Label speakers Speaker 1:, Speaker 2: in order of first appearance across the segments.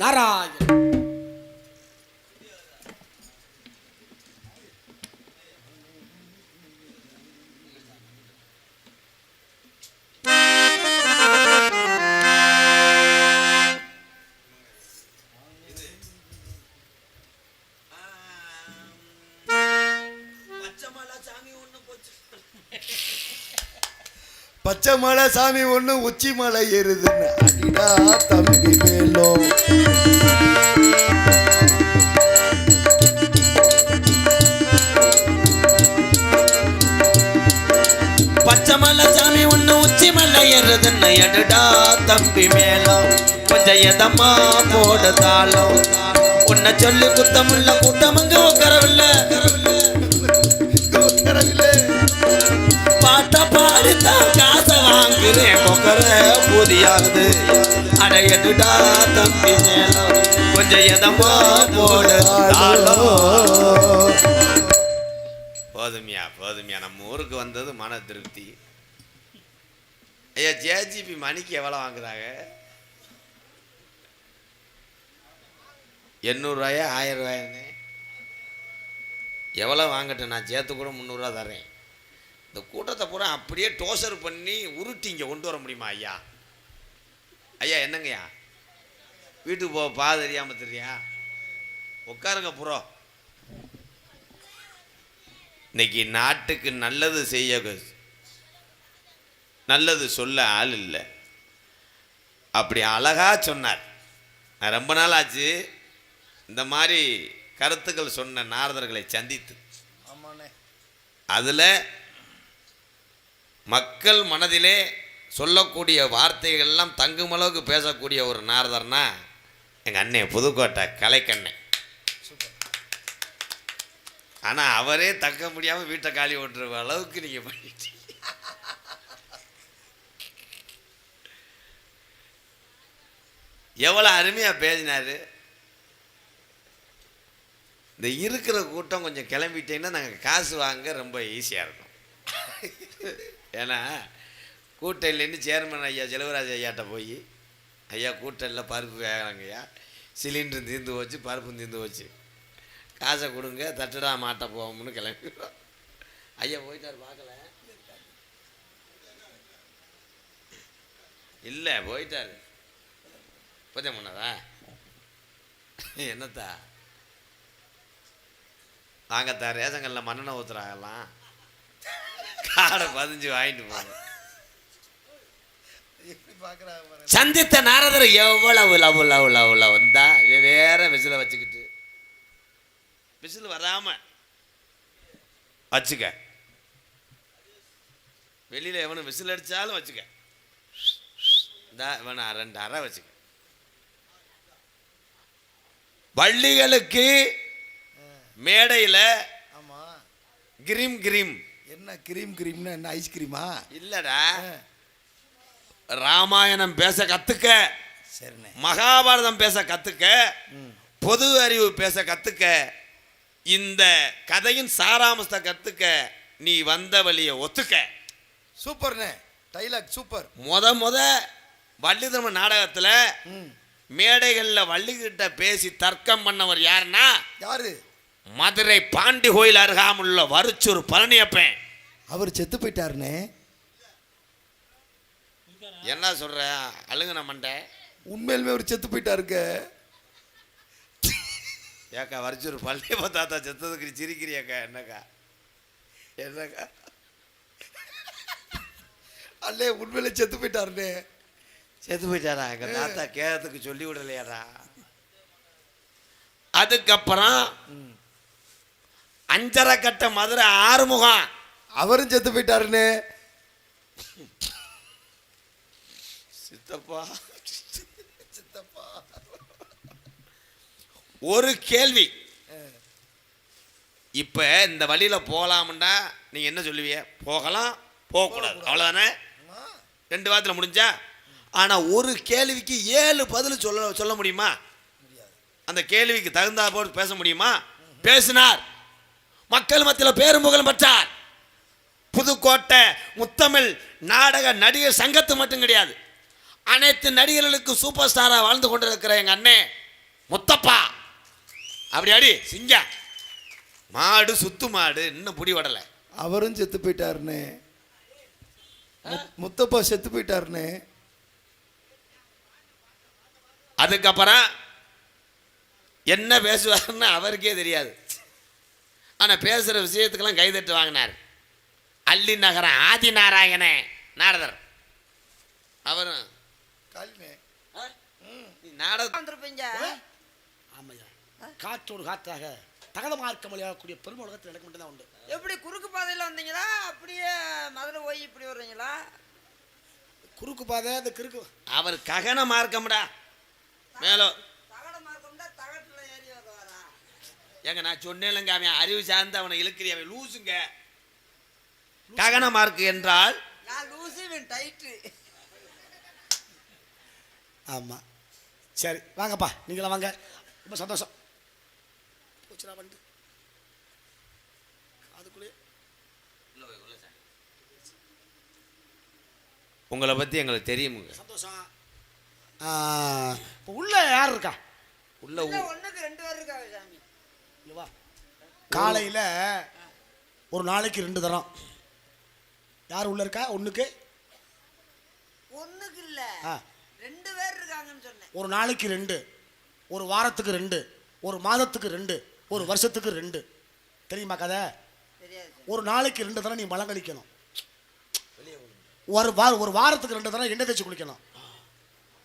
Speaker 1: நாராயண்
Speaker 2: பச்சை மலை சாமி ஒண்ணு உச்சி மலை ஏறுதுன்னு. அடிடா தம்பி மேலும்
Speaker 3: பச்சை சாமி ஒண்ணு உச்சி மலை ஏறுதுன்னு எடுடா தம்பி மேலும் கொஞ்சம் எதமா போடுதாலும் உன்னை சொல்லி குத்தமுள்ள கூட்டம் வாங்குறேன் கொக்கர பூதியாகுது அட தம்பி மேலும் கொஞ்சம் எதமா போடுதாலும் போதுமையா போதுமையா. நம்ம ஊருக்கு வந்தது மன திருப்தி. ஐயா ஜேஜிபி மணிக்கு எவ்வளோ வாங்குறாங்க? எண்ணூறுரூவாயா ஆயிரம் ரூபாயான்னு? எவ்வளோ வாங்கட்டும் நான் சேர்த்து கூட முந்நூறுரூவா தரேன் இந்த கூட்டத்தை பூரா அப்படியே டோசர் பண்ணி உருட்டி இங்கே கொண்டு வர முடியுமா ஐயா? ஐயா என்னங்கய்யா? வீட்டுக்கு போக பா தெரியாமல் தெரியா உட்காருங்க புறோ இன்னைக்கு நாட்டுக்கு நல்லது செய்ய நல்லது சொல்ல ஆள் இல்லை. அப்படி அழகா சொன்னார். நான் ரொம்ப நாள் ஆச்சு இந்த மாதிரி கருத்துக்கள் சொன்ன நாரதர்களை சந்தித்து.
Speaker 2: ஆமாண்ணே.
Speaker 3: அதில் மக்கள் மனதிலே சொல்லக்கூடிய வார்த்தைகள் எல்லாம் தங்கும் அளவுக்கு பேசக்கூடிய ஒரு நாரதர்னா எங்கள் அண்ணே புதுக்கோட்டை கலைக்கண்ணே. ஆனால் அவரே தக்க முடியாமல் வீட்டை காலி ஓட்டுற அளவுக்கு நீங்கள் பண்ணிட்டீங்க. எவ்வளோ அருமையாக பேசினார். இந்த இருக்கிற கூட்டம் கொஞ்சம் கிளம்பிட்டீங்கன்னா நாங்கள் காசு வாங்க ரொம்ப ஈஸியாக இருக்கும். ஏன்னா கூட்டம் இல்லைன்னு சேர்மன் ஐயா செலவராஜ் ஐயாட்ட போய் ஐயா கூட்டம் இல்லை பருப்பு வேகிறாங்க ஐயா. சிலிண்டர் தீர்ந்து போச்சு பருப்பும் தீர்ந்து போச்சு. காசை கொடுங்க தட்டுடா மாட்ட போவோம்னு கிளம்பிடுவோம் ஐயா போயிட்டார் பார்க்கல. இல்லை போயிட்டாரு. இப்போதான் பண்ணதா என்னத்தா? வாங்கத்தா ரேஷங்கல்ல மன்னனை ஊற்றுறாங்கலாம் காடை பதிஞ்சு வாங்கிட்டு
Speaker 2: பாருங்க.
Speaker 3: சந்தித்த நாரதர் எவ்வளவு லவ் லவ் லவ் லவ். வந்தா வேற விசில வச்சுக்கிட்டு. விசில் வராம வச்சுக்க. வெளியில எவனும் விசில் அடிச்சாலும் வச்சுக்க. இந்தா இவன் ரெண்டு அறை வச்சுக்க. வள்ளிகளுக்கு மேடையில கிரீம் கிரீம்.
Speaker 2: என்ன கிரீம் கிரீம்னா என்ன ஐஸ்கிரீமா
Speaker 3: இல்லடா. ராமாயணம் பேச கத்துக்க.
Speaker 2: சரிண்ணே.
Speaker 3: மகாபாரதம் பேச கத்துக்க. பொது அறிவு பேச கத்துக்க. இந்த கதையின் சாராம்சத்தை கத்துக்க. நீ வந்த வழியை ஒத்துக்க.
Speaker 2: சூப்பர்ண்ணே. Dialogue super.
Speaker 3: முத முத வள்ளிதர்ம நாடகத்துல மேடைகள்ல வள்ளிகிட்ட பேசி தர்க்கம் பண்ணவர் யாருன்னா
Speaker 2: யாரு?
Speaker 3: மதுரை பாண்டி கோயில் அருகாமுள்ள வரிச்சூர் பழனியப்பன்.
Speaker 2: அவர் செத்து போயிட்டாருண்ணே
Speaker 3: என்ன சொல்ற? அழுகுன மண்டை.
Speaker 2: உண்மையிலுமே அவர் செத்து போயிட்டாருங்க.
Speaker 3: ஏக்கா வரிச்சூர் பழனியப்ப தாத்தா செத்ததுக்கு சிரிக்கிறியாக்கா? என்னக்கா? என்னக்கா?
Speaker 2: அல்லே உண்மையிலே செத்து போயிட்டாருண்ணே
Speaker 3: செத்து போயிட்டாரா? எங்க தாத்தா கேரத்துக்கு சொல்லி விடலையாடா அதுக்கப்புறம். அஞ்சரை கட்ட மதுரை ஆறுமுகம்.
Speaker 2: அவரும் செத்து போயிட்டாருண்ணே
Speaker 3: சித்தப்பா.
Speaker 2: சித்தப்பா.
Speaker 3: ஒரு கேள்வி. இப்ப இந்த வழியில போகலாம்டா நீங்க என்ன சொல்லுவீங்க? போகலாம் போகக்கூடாது. அவ்வளவுதானே? ரெண்டு வாரத்தில் முடிஞ்சா? ஆனா ஒரு கேள்விக்கு ஏழு பதில் சொல்ல சொல்ல முடியுமா? அந்த கேள்விக்கு தகுந்தா போல் பேச முடியுமா? பேசினார். மக்கள் மத்தியில் பேரும் புகழும் பெற்றார். புதுக்கோட்டை முத்தமிழ் நாடக நடிகர் சங்கத்து மட்டும் கிடையாது. அனைத்து நடிகர்களுக்கும் சூப்பர் ஸ்டாராக வாழ்ந்து கொண்டிருக்கிற எங்கள் அண்ணே முத்தப்பா. அப்படி அடி சிங்க. மாடு சுத்து மாடு இன்னும் புடி வடலை
Speaker 2: அவரும் செத்து போயிட்டாருண்ணே. முத்- முத்தப்பா செத்து போயிட்டாருண்ணே.
Speaker 3: அதுக்கப்புறம் என்ன பேசுவாருன்னு அவருக்கே தெரியாது. ஆனால் பேசுகிற விஷயத்துக்கெல்லாம் கைதட்டு வாங்கினார். அள்ளி நகரம் ஆதி நாராயணே நாரதர். அவரும்
Speaker 4: ஆமையா. காற்றோடு காற்றாக தகதமாக இருக்க முடியாதக்கூடிய பெருமுலகத்தில் எனக்கு மட்டும்தான் உண்டு.
Speaker 1: எப்படி குறுக்கு பாதையில வந்தீங்களா? அப்படியே மதுரை போய் இப்படி வர்றீங்களா?
Speaker 4: குறுக்கு பாதை அந்த கிறுக்கு.
Speaker 3: அவர் ககன மார்க்கம்டா. மேலும்
Speaker 1: தகட மார்க்கம்டா தகட்டுல ஏறி வரா
Speaker 3: ஏங்க நான் சொன்னேன்லங்க அவன் அறிவு சார்ந்து அவனை இழுக்கிறி அவன் லூசுங்க. ககன மார்க் என்றால்?
Speaker 1: நான் லூசு இவன் டைட்டு
Speaker 4: ஆமாம் சரி வாங்கப்பா நீங்களாம் வாங்க. ரொம்ப சந்தோஷம். போச்சுடா வண்டு. அதுக்குள்ளே
Speaker 3: உங்களை பற்றி எங்களுக்கு தெரியுமுங்க.
Speaker 4: சந்தோஷம். இப்போ உள்ள யார் இருக்கா?
Speaker 3: உள்ள
Speaker 1: ஒண்ணுக்கு ரெண்டு பேர் இருக்காங்க சாமி.
Speaker 4: காலையில் ஒரு நாளைக்கு ரெண்டு தரம். யார் உள்ள இருக்கா? ஒன்றுக்கு
Speaker 1: ஒண்ணுக்கு இல்ல.
Speaker 4: ஆ.
Speaker 1: ரெண்டு பேர் இருக்காங்கன்னு சொன்னேன்.
Speaker 4: ஒரு நாளைக்கு ரெண்டு. ஒரு வாரத்துக்கு ரெண்டு. ஒரு மாதத்துக்கு ரெண்டு. ஒரு வருஷத்துக்கு ரெண்டு. தெரியுமா கதை. ஒரு நாளைக்கு ரெண்டு தடவை நீ மலம் கழிக்கணும். ஒரு வார ஒரு வாரத்துக்கு ரெண்டு தடவை எண்ணெய் தேய்ச்சி குளிக்கணும்.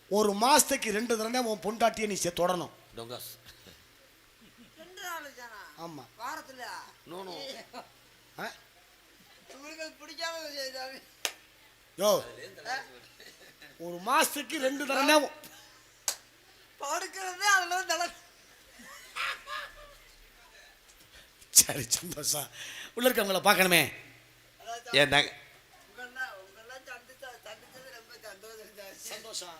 Speaker 4: ஒரு மாசத்துக்கு ரெண்டு தடவை உன் பொண்டாட்டியை நீ
Speaker 1: ரெண்டு நாள் தானா
Speaker 4: ஆமா.
Speaker 1: வாரத்துல.
Speaker 3: நோ நோ
Speaker 4: ஆ?
Speaker 1: உங்களுக்கு அது பிடிக்காம
Speaker 4: யோ. ஒரு மாசத்துக்கு ரெண்டு தடவை.
Speaker 1: படுக்கிறது அதுல தலை.
Speaker 4: சரி சந்தோஷம். உள்ள இருக்கவங்கள பார்க்கணுமே.
Speaker 3: ஏன் தங்க
Speaker 1: சந்தோஷம்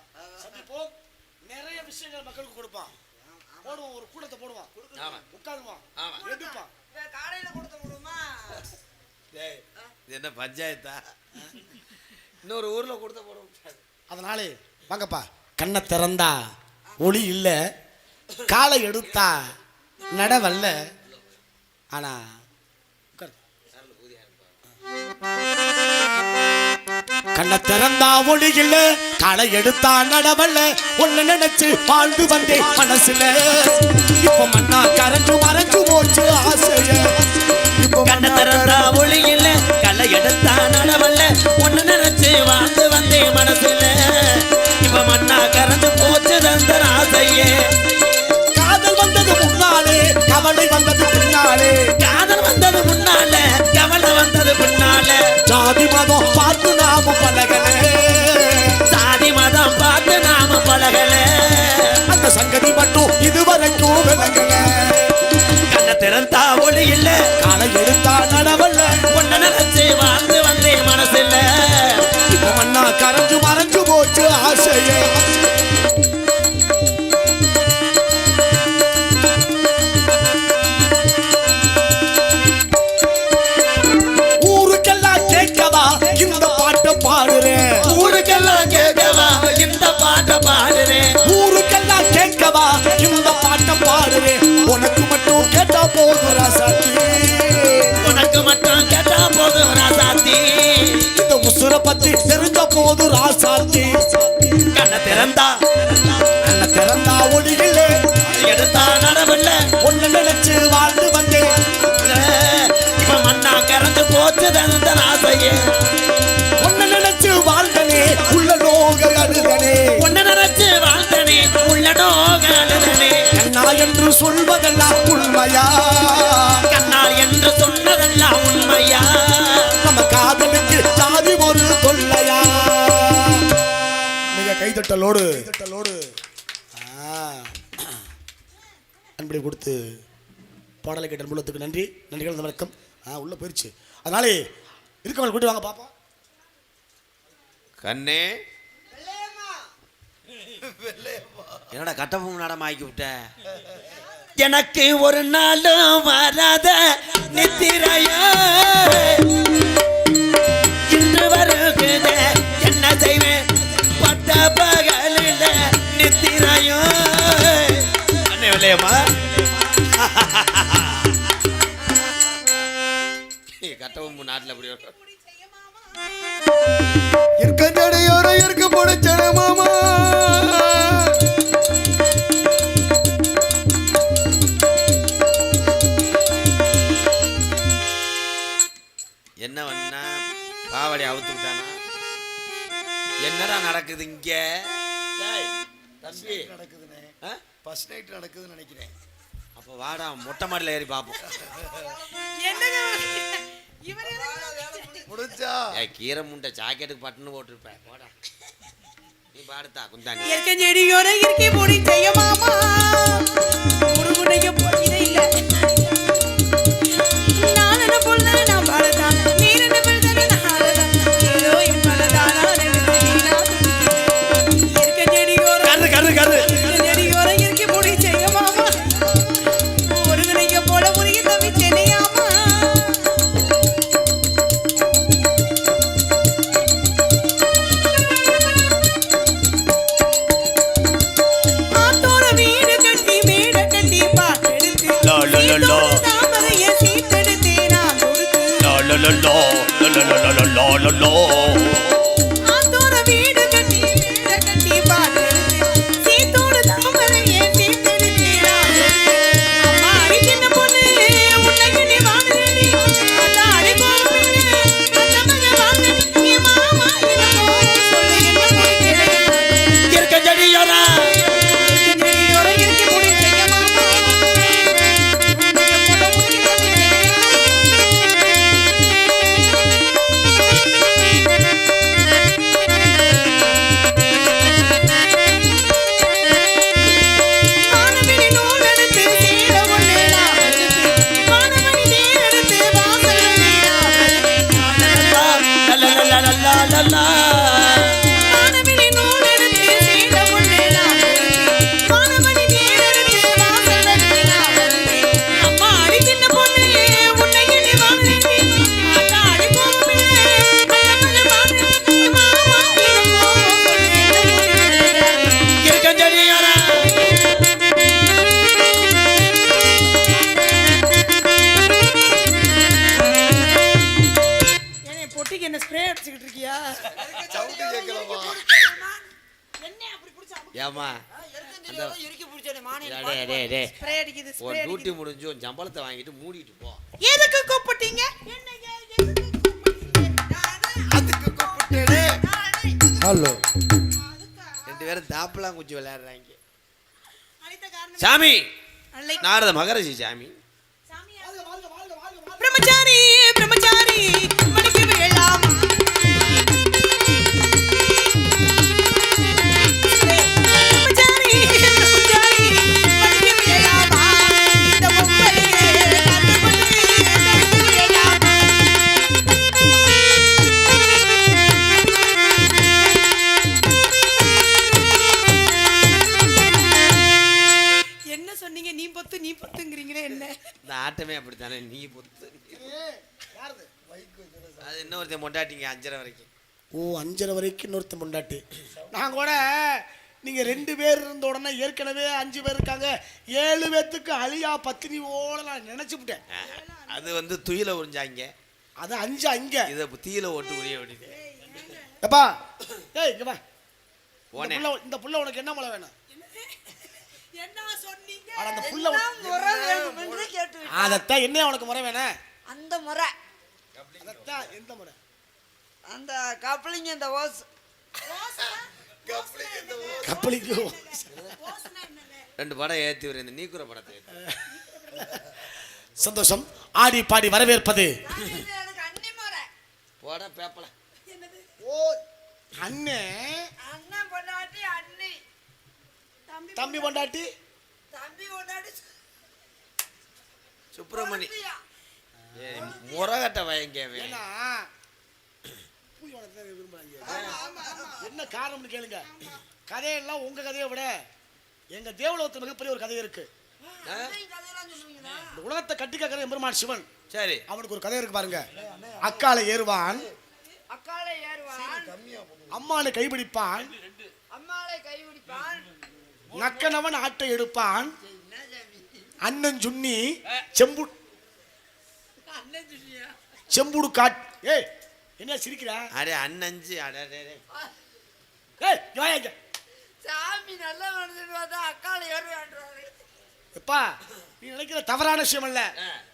Speaker 4: நிறைய விஷயங்கள் மக்களுக்கு கொடுப்பான் போடுவோம் ஒரு கூட்டத்தை போடுவான். உட்காருவான்.
Speaker 3: ஆமா.
Speaker 4: எடுப்பான்.
Speaker 1: காலையில கொடுத்த
Speaker 3: இது என்ன பஞ்சாயத்தா? இன்னொரு ஊர்ல கொடுத்த போட முடியாது.
Speaker 4: அதனாலே வாங்கப்பா. கண்ணை திறந்தா ஒளி இல்லை காலை எடுத்தா நட வரல ஆனா உட்காரு. கண்ணை திறந்தா ஒளி இல்ல காலை எடுத்தா நடவல்ல. ஒன்னு நினைச்சு வாழ்ந்து வந்தேன் மனசுல. இப்ப மண்ணா கரைஞ்சு மறைஞ்சு போச்சு ஆசைய. இப்ப
Speaker 5: கண்ண திறந்தா ஒளி இல்ல களை எடுத்தா நடவல்ல. ஒண்ணு நினைச்சு வாழ்ந்து வந்தேன் மனசுல. இப்ப மண்ணா கறந்து போச்சு தந்த ஆசையே.
Speaker 4: காதல் வந்தது முன்னாலே
Speaker 5: பிறந்தா ஒளி இல்ல
Speaker 4: காலம் எடுத்தா நடவல்ல
Speaker 5: ஒண்ணு நினைச்சு வாழ்ந்து வந்தே மனசுல
Speaker 4: இப்ப மண்ணா கரைஞ்சு மறைஞ்சு போச்சு ஆசையே. சாத்தி
Speaker 5: கண்ண திறந்தா
Speaker 4: கண்ண திறந்தா ஒளிகளே
Speaker 5: எடுத்தா நடவில்ல
Speaker 4: ஒண்ணு நினைச்சு வாழ்ந்து வந்தேன்.
Speaker 5: இப்ப மண்ணா கறந்து போச்சு தந்த ஆசையே.
Speaker 4: ஒண்ணு நினைச்சு வாழ்ந்தனே உள்ள நோக அழுதனே.
Speaker 5: ஒண்ணு நினைச்சு வாழ்ந்தனே உள்ள நோக அழுதனே.
Speaker 4: கண்ணா என்று சொல்வதெல்லாம் உண்மையா? கைதட்டலோடு அன்பளை கொடுத்து பாடலை கேட்ட அன்புலத்துக்கு நன்றி. நன்றிகள் வணக்கம். ஆ உள்ள போயிருச்சு. அதனாலே இருக்கவங்க கூட்டி வாங்க பாப்போம்
Speaker 3: கண்ணே. என்னடா கட்டபொம்மன் நாடகம் ஆக்கி விட்ட?
Speaker 5: எனக்கு ஒரு நாளும் வராத நித்திரையோ. பகலில் நித்திரையோ.
Speaker 3: வெள்ளையம்மா கட்டவும் நாட்டில் அப்படி வரும்.
Speaker 2: இருக்கஞ்சடையோர இருக்க போடச்சட மாமா.
Speaker 3: என்ன பண்ணா பாவாடி அவுத்து விட்டானா? என்னடா நடக்குது இங்க? டேய், தம்பி.
Speaker 2: நடக்குதுண்ணே
Speaker 3: ஆ?
Speaker 2: ஃபர்ஸ்ட் நைட் நடக்குதுன்னு நினைக்கிறேன்.
Speaker 3: அப்போ வாடா மொட்டை மாடியில் ஏறி பார்ப்போம்
Speaker 2: முடிஞ்சா.
Speaker 3: ஏய் கீரை முண்டை ஜாக்கெட்டுக்கு பட்டுன்னு போட்டிருப்பேன் போடா. நீ பாடுத்தா குந்தாணி
Speaker 6: இயற்கை செடியோர இயற்கை பொடி செய்ய மாமா. முருகுடைய பொடியே இல்ல. நான் என்ன புள்ள நான் பாடதான்
Speaker 3: Lord. தாப்பெல்லாம் குச்சி விளையாடுறாங்க. சாமி! நாரத மகரிஷி சாமி.
Speaker 6: பிரம்மச்சாரி பிரம்மச்சாரி
Speaker 3: ஆட்டமே அப்படித்தானே? நீ பொத்து. அது இன்னும் ஒருத்தன் மொண்டாட்டிங்க அஞ்சரை வரைக்கும்.
Speaker 4: ஓ அஞ்சரை வரைக்கும் இன்னொருத்த முண்டாட்டி நான் கூட நீங்க ரெண்டு பேர் இருந்த உடனே ஏற்கனவே அஞ்சு பேர் இருக்காங்க. ஏழு பேர்த்துக்கு அழியா பத்தினி ஓட நான் நினைச்சுவிட்டேன்
Speaker 3: அது வந்து துயில உறிஞ்சாங்க.
Speaker 4: அது அஞ்சு அங்க.
Speaker 3: இதை தீயில ஓட்டு உரிய வேண்டியது.
Speaker 4: எப்பா ஏய் இங்க வா. இந்த
Speaker 3: போனேன்
Speaker 4: புள்ள இந்த புள்ள உனக்கு என்ன மழை வேணும்? ஆனா அந்த புள்ள
Speaker 1: முறை வேணும்னு கேட்டு
Speaker 4: அதைத்தான் என்ன உனக்கு முறை வேணும்?
Speaker 1: அந்த முறை.
Speaker 4: அதைத்தான் எந்த முறை?
Speaker 1: அந்த கப்பலிங்க இந்த ஓஸ்.
Speaker 4: கப்பலிக்கு
Speaker 3: ரெண்டு படம் ஏத்தி வர இந்த நீக்குற படத்தை ஏத்து.
Speaker 4: சந்தோஷம். ஆடி பாடி வரவேற்பது.
Speaker 1: எனக்கு அண்ணி முறை
Speaker 3: போட பேப்பல.
Speaker 4: ஓ அண்ணே.
Speaker 1: அண்ணன் பொண்டாட்டி அண்ணி.
Speaker 4: தம்பி பொண்டாட்டி
Speaker 1: தம்பி பொண்டாட்டி
Speaker 3: சுப்பிரமணி. முறகட்ட வயங்கவே.
Speaker 4: என்ன காரணம்னு கேளுங்க. கதையெல்லாம் உங்க கதையை விட எங்க தேவலோகத்து மிகப்பெரிய ஒரு கதை இருக்கு. உலகத்தை கட்டி கக்கிற எம்பெருமான் சிவன்.
Speaker 3: சரி.
Speaker 4: அவனுக்கு ஒரு கதை இருக்கு பாருங்க. அக்காலை ஏறுவான். அம்மானை கைப்பிடிப்பான்
Speaker 1: அம்மாளை கைவிடிப்பான்
Speaker 4: நக்கனவன் ஆட்டை எடுப்பான். அண்ணன் சுன்னி செம்பு செம்புடு காட் ஏய் என்ன சிரிக்கிற
Speaker 7: அடே அண்ணஞ்சு அடே.
Speaker 4: ஏய் இங்க.
Speaker 1: சாமி நல்ல மனுஷன் பார்த்தா அக்கால ஏறுவான்றாரு
Speaker 4: எப்பா நீ நினைக்கிற தவறான விஷயம் அல்ல.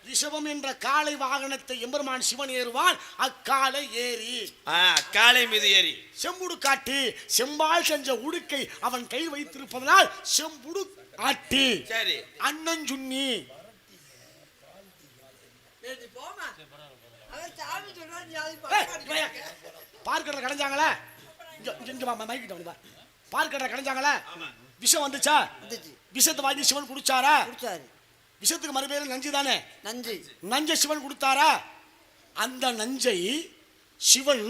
Speaker 4: ரிஷபம் என்ற காளை வாகனத்தை எம்பெருமான் சிவன் ஏறுவான் அக்காலை ஏறி.
Speaker 7: காளை மீது ஏறி.
Speaker 4: செம்புடு காட்டி செம்பால் செஞ்ச உடுக்கை அவன் கை வைத்திருப்பதனால் செம்புடு ஆட்டி
Speaker 7: சரி.
Speaker 4: அண்ணன் வாயா. பார்க்கடை கடைஞ்சாங்களே? பார்க்கடை கடைஞ்சாங்களே? விஷம் வந்துச்சா?
Speaker 1: வந்துச்சு.
Speaker 4: விஷத்தை வாங்கி சிவன் குடிச்சாரா?
Speaker 1: குடிச்சாரு.
Speaker 4: விஷத்துக்கு மறுபேரு நஞ்சு தானே
Speaker 1: நஞ்சு.
Speaker 4: நஞ்சை சிவன் கொடுத்தாரா? அந்த நஞ்சை சிவன்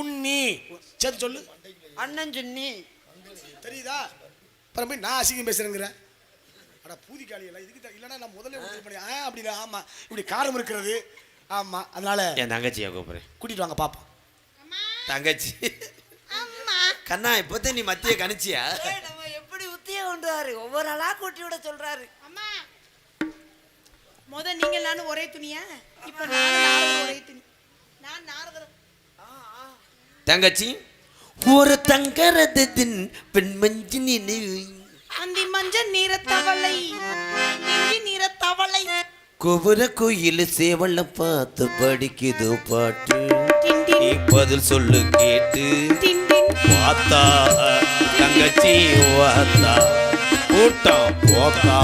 Speaker 4: உண்ணி. சரி சொல்லு.
Speaker 1: அண்ணன் சொன்னி
Speaker 4: தெரியுதா? அப்புறம் போய் நான் அசிங்கம் பேசுறேங்கிற அட பூதிக்காளி எல்லாம் இதுக்கு இல்லைன்னா நான் முதல்ல கொடுத்துருப்பேன் ஆ அப்படி ஆமா. இப்படி காரம் இருக்கிறது. ஆமா அதனால
Speaker 7: என் தங்கச்சியை கூப்பிடுறேன்.
Speaker 4: கூட்டிட்டு வாங்க பாப்போம்.
Speaker 7: தங்கச்சி. கண்ணா இப்போதான் நீ மத்திய கணிச்சியா?
Speaker 1: எப்படி உத்திய கொண்டுவாரு ஒவ்வொரு ஆளா கூட்டி விட சொல்றாரு.
Speaker 6: அம்மா முத நீங்கள் நானும் ஒரே துணியா? இப்ப நானும் ஒரே துணி. நான் நாரதரும்
Speaker 7: தங்கச்சி
Speaker 3: ஒரு தங்கரதத்தின் பெண்மஞ்சி நினைவு
Speaker 6: அந்தி மஞ்சள் நிற தவளை. நிற தவளை.
Speaker 3: குபுர கோயில் சேவல பார்த்து படிக்குது பாட்டு. நீ பதில் சொல்லு கேட்டு.
Speaker 7: வாத்தா தங்கச்சி வாத்தா கூட்டம் போக்கா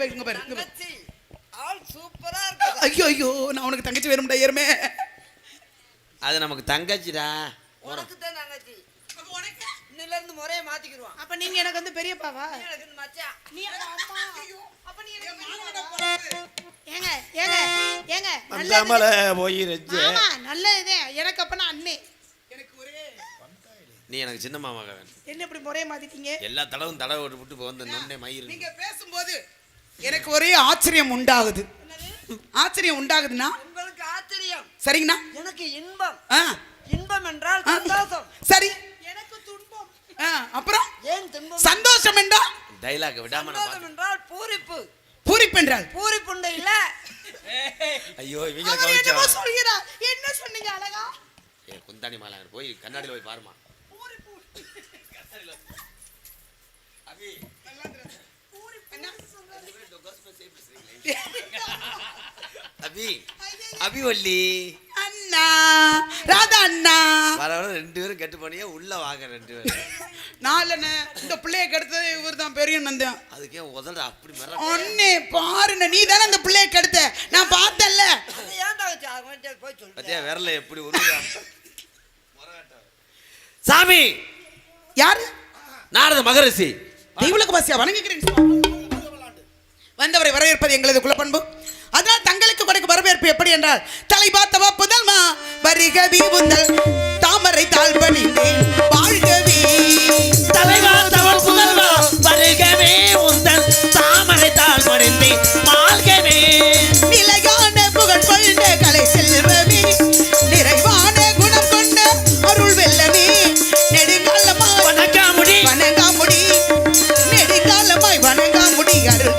Speaker 8: மாதிரியே பேசுங்க பாரு
Speaker 1: ஆள் சூப்பரா இருக்கு?
Speaker 8: ஐயோ ஐயோ நான் உனக்கு தங்கச்சி வேணும்டா ஏறுமே.
Speaker 7: அது நமக்கு தங்கச்சிடா.
Speaker 1: உனக்கு தான் தங்கச்சி. இன்னில இருந்து முறையை மாத்திக்கிடுவான்
Speaker 6: அப்ப நீங்க எனக்கு வந்து பெரியப்பாவா?
Speaker 1: எனக்கு இந்த மச்சான்.
Speaker 6: நீ எனக்கு அம்மா. அப்ப நீ எனக்கு? ஏங்க ஏங்க
Speaker 3: அந்த
Speaker 6: நல்லது.
Speaker 3: மலை போயிருச்சு.
Speaker 6: ஆமா நல்ல இதே எனக்கு அப்பனா அண்ணே. எனக்கு ஒரே
Speaker 3: நீ எனக்கு சின்ன வேணும்.
Speaker 6: என்ன இப்படி முறைய மாத்திட்டீங்க?
Speaker 3: எல்லா தடவும் தடவை விட்டு விட்டு வந்து நொன்னே மயிர்
Speaker 7: நீங்க பேசும்போது எனக்கு ஒரே ஆச்சரியம் உண்டாகுது. ஆச்சரியம் உண்டாகுதுன்னா?
Speaker 1: உங்களுக்கு ஆச்சரியம்.
Speaker 7: சரிங்கண்ணா.
Speaker 1: எனக்கு இன்பம்.
Speaker 7: ஆ,
Speaker 1: இன்பம் என்றால் சந்தோஷம்.
Speaker 7: சரி.
Speaker 6: எனக்கு துன்பம்.
Speaker 7: அப்புறம்?
Speaker 1: ஏன் துன்பம்?
Speaker 7: சந்தோஷம் என்றால்
Speaker 3: டைலாக் விடாம
Speaker 1: சந்தோஷம் என்றால் பூரிப்பு.
Speaker 7: பூரிப்பென்றால்
Speaker 1: பூரிப்புண்டை இல்ல
Speaker 3: பார்த்து- ஐயோ
Speaker 6: என்னமோ
Speaker 3: கவனிச்சா?
Speaker 6: சொல்கிறார். என்ன சொன்னீங்க அழகா?
Speaker 3: ஏ குந்தாணி மாலை அங்க போய் கண்ணாடியில் போய் பாருமா அபி. அபி வள்ளி
Speaker 7: அண்ணா ராதா அண்ணா.
Speaker 3: வர வர ரெண்டு பேரும் கெட்டு போனியே உள்ள வாங்க ரெண்டு பேரும்.
Speaker 7: நாலண்ணே இந்த பிள்ளைய கெடுத்தது இவர் தான் பெரிய நந்தன்
Speaker 3: அதுக்கே உதற அப்படி மிர
Speaker 7: ஒன்னே பாருண்ண நீ தானே அந்த பிள்ளைய கெடுத்த? நான் பார்த்தேன்ல.
Speaker 3: பத்தியா விரல எப்படி உருவா? சாமி!
Speaker 7: யாரு?
Speaker 3: நாரத மகரிஷி.
Speaker 7: தெய்வலக பாசியா வணங்குகிறேன் சுவாமி. வந்தவரை வரவேற்பது எங்களது குலப்பண்பு. அதனால் தங்களுக்கு கொடுக்கும் வரவேற்பு எப்படி என்றால் தலை பார்த்தவா புதல்மா வருகவி உந்தல் தாமரை தாழ்பணிந்தே வாழ்கவே
Speaker 5: தலைவா தவள் புதல்வா வருகவே உந்தன் தாமரை தாழ் மடிந்து மால்கவே
Speaker 7: நிலையான புகழ் கொண்ட கலை செல்வமே நிறைவான குணம் கொண்ட அருள் வெல்லமே. நெடுங்காலமாய்
Speaker 5: வணக்காமுடி
Speaker 7: வணங்காமுடி நெடுங்காலமாய் வணங்காமுடி அருள்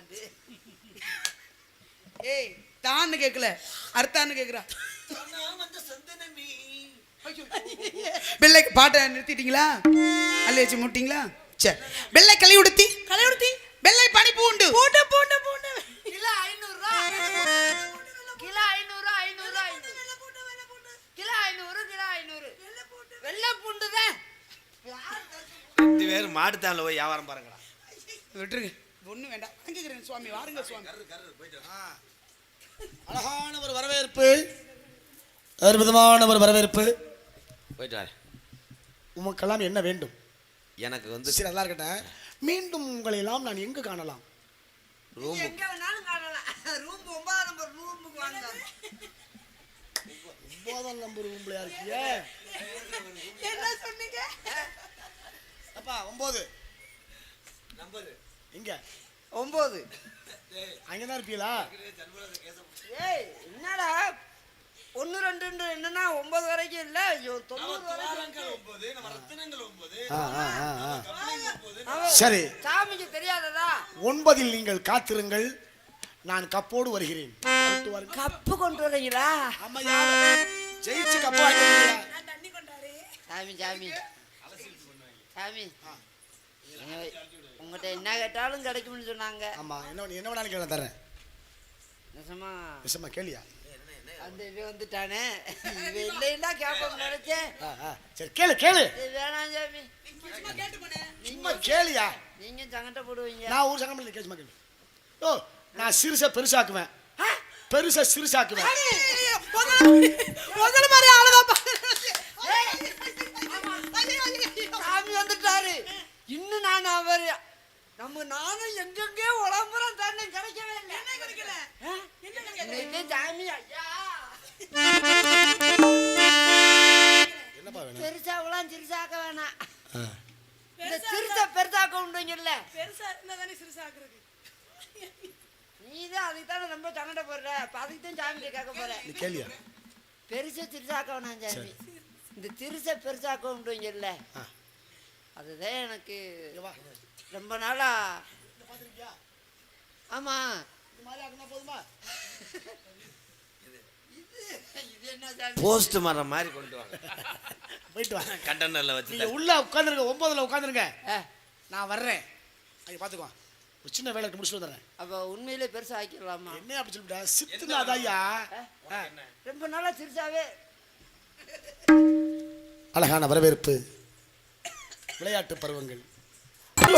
Speaker 1: தாண்டி.
Speaker 7: ஏய் தான்னு கேட்கல அர்த்தான்னு கேக்குறா. வெள்ளை பாட்டை நிறுத்திட்டீங்களா? அல்ல வச்சு முட்டிங்களா? சரி வெள்ளை களை உடுத்தி. களை உடுத்தி. வெள்ளை பனி பூண்டு. பூண்டு பூண்டு பூண்டு.
Speaker 1: கிலோ ஐநூறு கிலோ ஐநூறு ஐநூறு ஐநூறு கிலோ ஐநூறு கிலோ ஐநூறு. வெள்ளை பூண்டு தான்
Speaker 3: ரெண்டு பேரும் மாட்டுத்தானில் போய் வியாபாரம் பாருங்களா
Speaker 7: விட்டுருங்க. ஒண்ணு வேண்டாம். வாங்கிக்கிறேன் சுவாமி வாருங்க சுவாமி.
Speaker 4: அழகான ஒரு வரவேற்பு அற்புதமான ஒரு வரவேற்பு.
Speaker 3: போயிட்டு வரேன்
Speaker 4: உமக்கெல்லாம் என்ன வேண்டும்?
Speaker 3: எனக்கு வந்து
Speaker 4: சரி நல்லா இருக்கட்டும் மீண்டும் உங்களை எல்லாம் நான் எங்கு காணலாம்?
Speaker 3: ரூம்
Speaker 1: எங்க வேணாலும் காணலாம். ரூம் ஒன்பதாம் நம்பர் ரூமுக்கு வாங்க.
Speaker 4: ஒன்பதாம் நம்பர் ரூம்லையா இருக்கியே
Speaker 6: என்ன சொன்னீங்க?
Speaker 4: அப்பா ஒன்பது எங்க
Speaker 1: ஒன்பது
Speaker 4: அங்கதான் இருப்பீங்களா?
Speaker 1: ஏய் என்னடா? ஒன்று ரெண்டு என்னன்னா ஒன்பது வரைக்கும் இல்லை? ஐயோ தொண்ணூறு வரைக்கும்
Speaker 4: ஆ, ஆ, ஆ, ஆ.
Speaker 1: அவன்
Speaker 4: சரி.
Speaker 1: சாமிக்கு தெரியாததா?
Speaker 4: ஒன்பதில் நீங்கள் காத்திருங்கள். நான் கப்போடு வருகிறேன்.
Speaker 1: கப்பு கொண்டு வரீங்களா.
Speaker 4: ஜெயிச்சு கப்பு?
Speaker 1: சாமி சாமி. சாமி. உங்கள்கிட்ட என்ன கேட்டாலும் கிடைக்கும்னு சொன்னாங்க
Speaker 4: ஆமா என்ன என்ன வேணாலும் கேள தரேன்
Speaker 1: நிஜமா
Speaker 4: விஷமா கேளியா
Speaker 1: அந்த இவன் வந்துட்டானே இவன் இல்லைன்னா கேட்போம் நினைச்சேன்.
Speaker 4: சரி கேளு கேளு
Speaker 1: இது வேணாம் சாமி
Speaker 4: சும்மா கேளியா
Speaker 1: நீங்க சங்கட்ட போடுவீங்க
Speaker 4: நான் ஒரு சங்கம் இல்லை கேளு ஓ நான் சிறுசை பெருசாக்குவேன் பெருசை சிறுசாக்குவேன்
Speaker 6: உங்களை மாதிரி ஆளுதான்
Speaker 1: இன்னும் நான் அவர் நம்ம நானும் எங்கெங்கே உடம்புறம் தானே கிடைக்கவே இல்லை. என்ன கிடைக்கல? இன்னைக்கு சாமி ஐயா.
Speaker 4: என்னப்பா வேணும்?
Speaker 1: பெருசாகலாம் சிறுசாக்க வேணாம். இந்த சிறுசை பெருசாக்க உண்டுங்கல்ல
Speaker 6: பெருசா இருந்தா தானே சிறுசாக்குறது?
Speaker 1: நீதான் அதுக்கு தானே ரொம்ப சங்கட போடுற அப்ப அதுக்கு தான் சாமி கேட்க போறேன்
Speaker 4: நீ கேளியா
Speaker 1: பெருசை சிறுசாக்க வேணாம் சாமி. இந்த திருசை பெருசாக்க உண்டுங்கல்ல
Speaker 4: ஆ.
Speaker 1: அதுதான் எனக்கு ரொம்ப நாளா. ஆமா.
Speaker 4: இது மாதிரி ஆகுனா போதுமா?
Speaker 1: இது என்ன சாமி?
Speaker 3: போஸ்ட் மரம் மாதிரி கொண்டு வாங்க.
Speaker 4: போயிட்டு வா.
Speaker 3: கண்டனர்ல வச்சு
Speaker 4: உள்ள உட்காந்துருங்க ஒன்பதுல உட்காந்துருங்க நான் வர்றேன். அங்க பாத்துக்கோ. ஒரு சின்ன வேலை இருக்கு முடிச்சுட்டு வந்துடுறேன்.
Speaker 1: அப்ப உண்மையிலே பெருசா ஆக்கிடலாமா?
Speaker 4: என்ன அப்படி சொல்லிட்டா சித்துனா அதாய்யா ஆ.
Speaker 1: ரொம்ப நாளா சிறுசாவே
Speaker 4: அழகான வரவேற்பு. விளையாட்டு பருவங்கள்.